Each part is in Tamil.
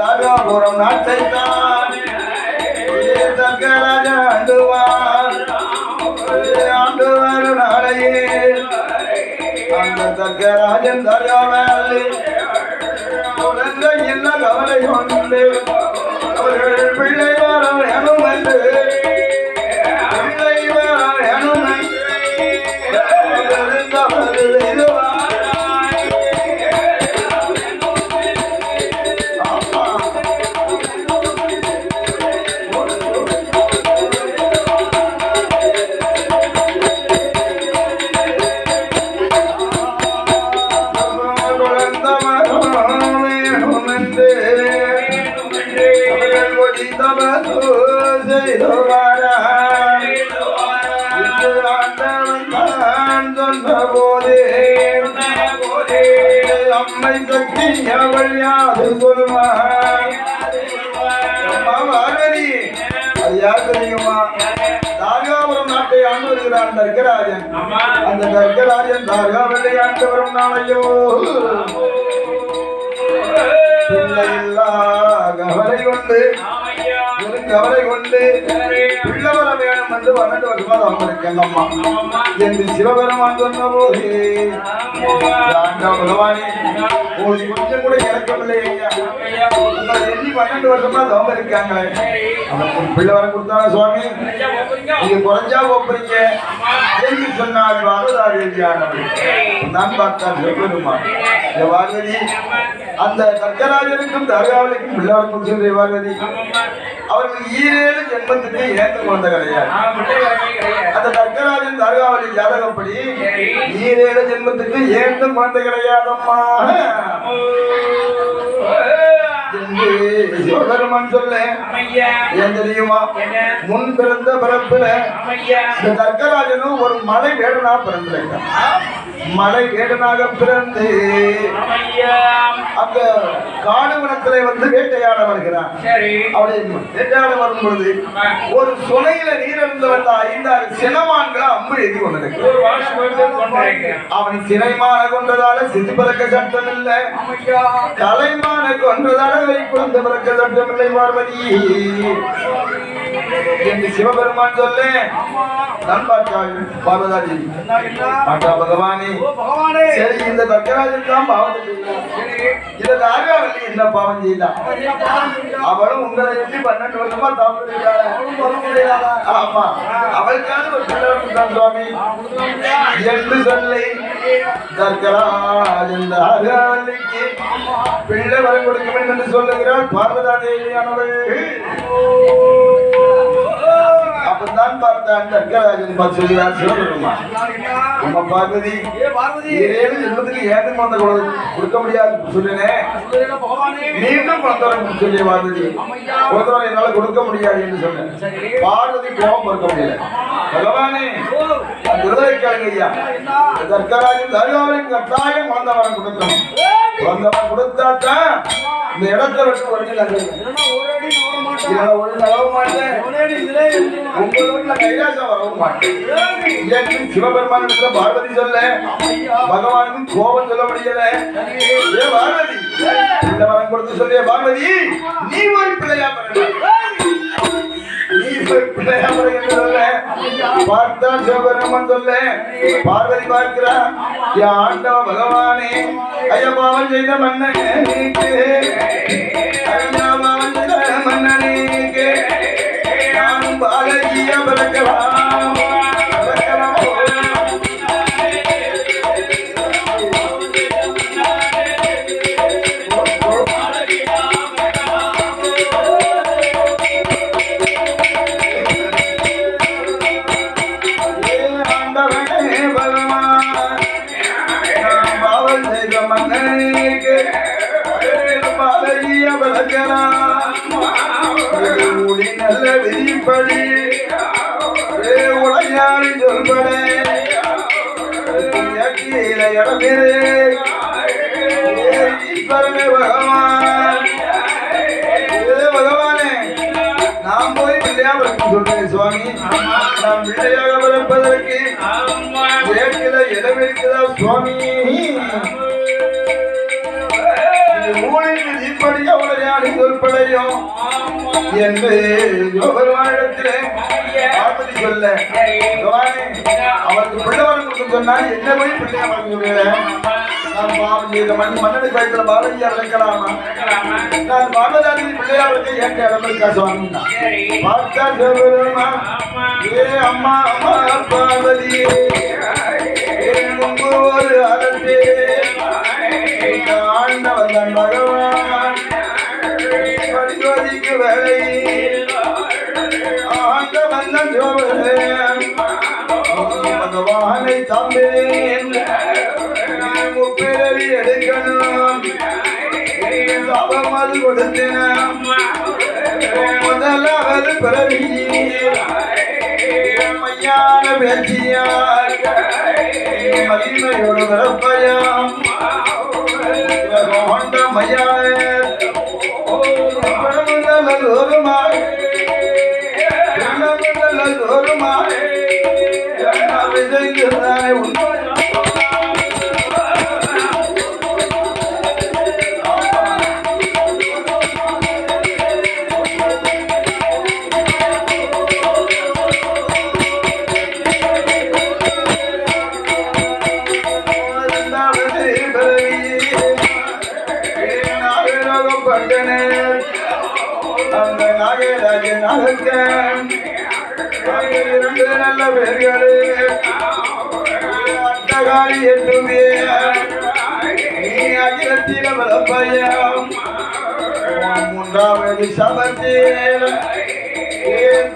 தாராபுரம் நாட்டை தான். தக்கராஜ ஆண்டுவார். ஆண்டு வரும் நாளையே. அந்த தக்கராஜன் தருகாமல் குழந்தை என்ன கவலை கொண்டு அவர்கள் அம்மை சக்தி அவள் யாது சொல்வார் அம்மா பார்வதி அது யார் தெரியுமா? தாகாபுரம் நாட்டை ஆண்டு வருகிறான் தர்கராஜன் அந்த தர்கராஜன் தாகாவல்லை ஆண்டு வரும் நாளையோ. கவலை கொண்டு கவலை கொண்டு பிள்ளவர வேணும் என்று பன்னெண்டு வருஷமா வந்திருக்கேன் அம்மா என்று சிவபெருமான் சொன்ன போது பகவானே ஒரு கொஞ்சம் கூட இறக்கவில்லை ஐயா. உங்களை எண்ணி பன்னெண்டு வருஷமா தவம் இருக்காங்க. பிள்ளை வர கொடுத்தாங்க சுவாமி? நீங்க குறைஞ்சா போறீங்க என்று சொன்னால் வரதாரியானவர் நான் பார்த்தா சிவபெருமா பார்வதி அந்த கர்க்கராஜனுக்கும் தர்காவலிக்கும் பிள்ளை வர கொடுத்து பார்வதி. அவர்கள் ஈரேழு ஜென்மத்துக்கு ஏற்ற குழந்தை கிடையாது. அந்த தர்கராஜன் தர்காவளி ஜாதகப்படி ஈரேழு ஜென்மத்துக்கு ஏந்த குழந்தை கிடையாதம்மா என்று சிவபெருமான் சொல்ல ஏன் தெரியுமா? முன் பிறந்த பிறப்புல இந்த தர்கராஜனும் ஒரு மலை வேடனா பிறந்திருக்கான் மலை வேடனாக பிறந்து அந்த காடு வனத்திலே வந்து வேட்டையாட வருகிறான். அவளை வேட்டையாட வரும் பொழுது ஒரு சுனையில நீர் இருந்து வந்த ஐந்தாறு சினமான்களை அம்பு எழுதி கொண்டிருக்கு அவன் சினைமான கொன்றதால சிறு பிறக்க சட்டம் இல்லை கலைமான கொன்றதால கை குழந்த பிறக்க சட்டம் இல்லை பார்வதி என்று சிவபெருமான் சொல்ல. பார்த்தாள் பார்வதாஜி. மாட்டா பகவானே. சரி இந்த தக்கராஜன் தான் பாவம் இந்த நாகாவல்லி என்ன பாவம் செய்தான் அவளும் உங்களை எப்படி பன்னெண்டு வருஷமா தாமதிக்கிறாள் ஆமா. அவளுக்கான ஒரு பிள்ளை சுவாமி. என்று சொல்லி தர்கராஜன் நாகாவல்லிக்கு பிள்ளை வரம் கொடுக்க வேண்டும் என்று சொல்லுகிறாள் பார்வதா தேவியானவள். அப்பதான் பார்த்தான் தர்கராஜன் பார்த்து சொல்கிறார். சிவபெருமான். நம்ம பார்வதி ஏழு ஜென்மத்துக்கு ஏன் குழந்தை கொடு- கொடுக்க முடியாது. சொன்னேன் மீண்டும் குழந்தை சொல்லி பார்வதி. குழந்தை என்னால கொடுக்க முடியாது என்று சொன்னேன். பார்வதி கோபம் கொடுக்க முடியல. பகவானே ஐயா. தர்கராஜன் தர்காவின் கட்டாயம் குழந்தை வரம் கொடுக்கணும். குழந்தை வரம் கொடுத்தாத்தான் இந்த இடத்தை விட்டு உடனே சிவபெருமான் பார்வதி சொல்ல பகவானுக்கும் கோபம் சொல்ல முடியல. பார்வதி இந்த வரம் கொடுத்து சொல்லிய பார்வதி நீ ஒரு பிள்ளையா பிறந்த பார்த்தான் ஒரு பிள்ளையா சொல்ல பார்வதி பார்க்கிறா ஆண்டவ பகவானே ஐயா பாவம் செய்த மன்னனுக்கு ஐயா பாவம் செய்த நானும் பிறக்கலாம். நல்ல விதிப்படி ஏ உடையாளி சொல்படே கீழே இடமிரு ஏ ஈஸ்வரனே பகவான். ஏ பகவானே நான் போய் பிள்ளையா பிறக்க சொல்றேன் சுவாமி. நான் பிள்ளையாக பிறப்பதற்கு ஏற்கில இடம் இருக்குதா சுவாமி? ஊழில் விதிப்படி அவளை யாரை சொல் என்று யோகருமானிடத்திலே பார்வதி சொல்ல அவருக்கு பிள்ளை வரணும்னு சொன்னா என்ன போய் பிள்ளையா வரணும் சொல்லுங்க நான் பாவம் செய்த மண் மன்னனுக்கு வயசுல பாரதியா விளக்கலாமா நான் பாரதாதி பிள்ளையா இருக்க இடமே காசு வாங்கினா பார்த்தா சிவபெருமா ஏ அம்மா அம்மா ஒரு அரசே ஆண்டவன் பகவான் பரிசோதிக்கு வேலை ஆண்டவன் தன் பகவானை தந்தேன் முப்பிரவி எடுக்கணும் சாபம் கொடுத்தேன் முதலாவது பிறவி மையான பேச்சியார் மகிமையோடு பிறப்பையாம் கொண்ட மையான గుండెల జోరు మారే గుండెల జోరు మారే విజయ இரண்டு நல்ல பேர்களே அட்டகாரி என்றுமே நீ அகிலத்தில பலப்பயம் மூன்றாவது சபத்தில் என்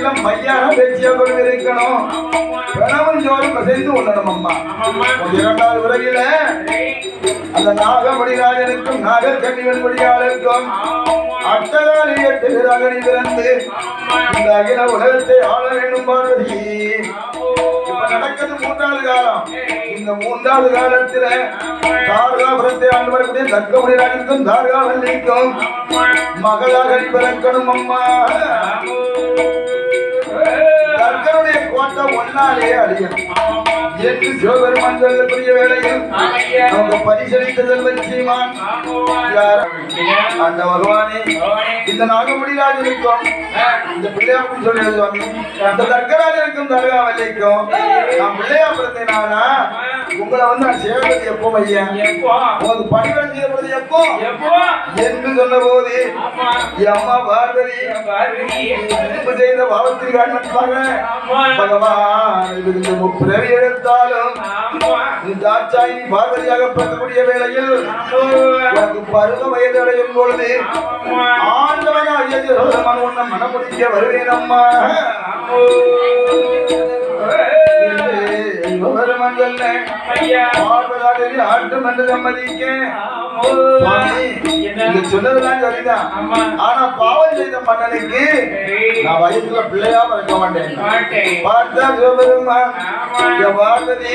மையான மையான பேச்சியா கொண்டு இருக்கணும். கணவன் ஜோடி பசைந்து உண்ணணும் அம்மா. இரண்டாவது உலகில அந்த நாகமணிராஜனுக்கும் நாகக்கண்ணிவன் மொழியாளருக்கும் அட்டகாரி எட்டு வீராங்கனி பிறந்து இந்த அகில உலகத்தை ஆள வேண்டும் பார்வதி. இப்ப நடக்கிறது மூன்றாவது காலம். இந்த மூன்றாவது காலத்துல தாரகாபுரத்தை ஆண்டு வரக்கூடிய மகளாக பிறக்கணும் அம்மா. தர்க்கனுடைய ஒன்னாலே அழியணும் என்று சிவபெருமான் சொல்லக்கூடிய வேளையில் அவங்க பரிசளித்த செல்வன் அந்த பகவானே. இந்த நாகமுடிராஜனுக்கும் இந்த பிள்ளையாப்புன்னு சொல்லி சுவாமி அந்த தர்கா தர்காவல்லிக்கும் நான் பிள்ளையாபுரத்தை நானா உங்களை வந்து நான் எப்போ? ஐயா உங்களுக்கு பணிவன் செய்யப்படுது எப்போ? என்று சொன்ன போது என் அம்மா பார்வதி திரும்ப செய்த பாவத்தில் காரணமாக பகவான் இந்த முப்பிறவி எடுத்தாலும் இந்த ஆச்சாயி பார்வதியாக பிறக்கக்கூடிய வேளையில் உனக்கு பருவ வயது அடையும் பொழுது ஆண்டவனா ஐயன் உன்னை மனமுடிக்க வருவேன் அம்மா. ஆட்டும் என்று சம்மதிக்க. சுவாமி நீங்க சொன்னதெல்லாம் சரிதான். ஆனா பாவம் செய்த மன்னனுக்கு. நான் வயசுல பிள்ளையா பிறக்க மாட்டேன். மாட்டேன். பார்த்தா. இங்க பார்வதி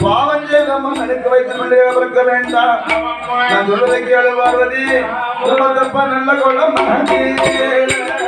பாவம் செய்த மன்னனுக்கு வைத்து பிள்ளையா பிறக்க வேண்டாம். நான் சொல்றதை கேளு பார்வதி. நல்ல குணம் நல்ல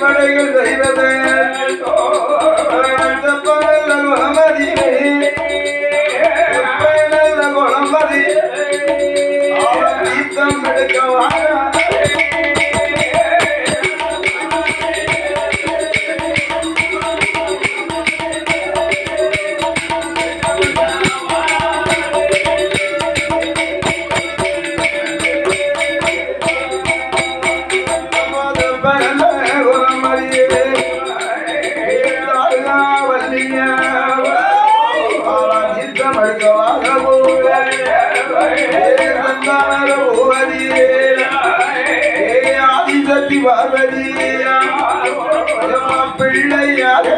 பணிவடைகள் செய்வது குணமதியே நல்ல குணமதி அவன் பிள்ளையாக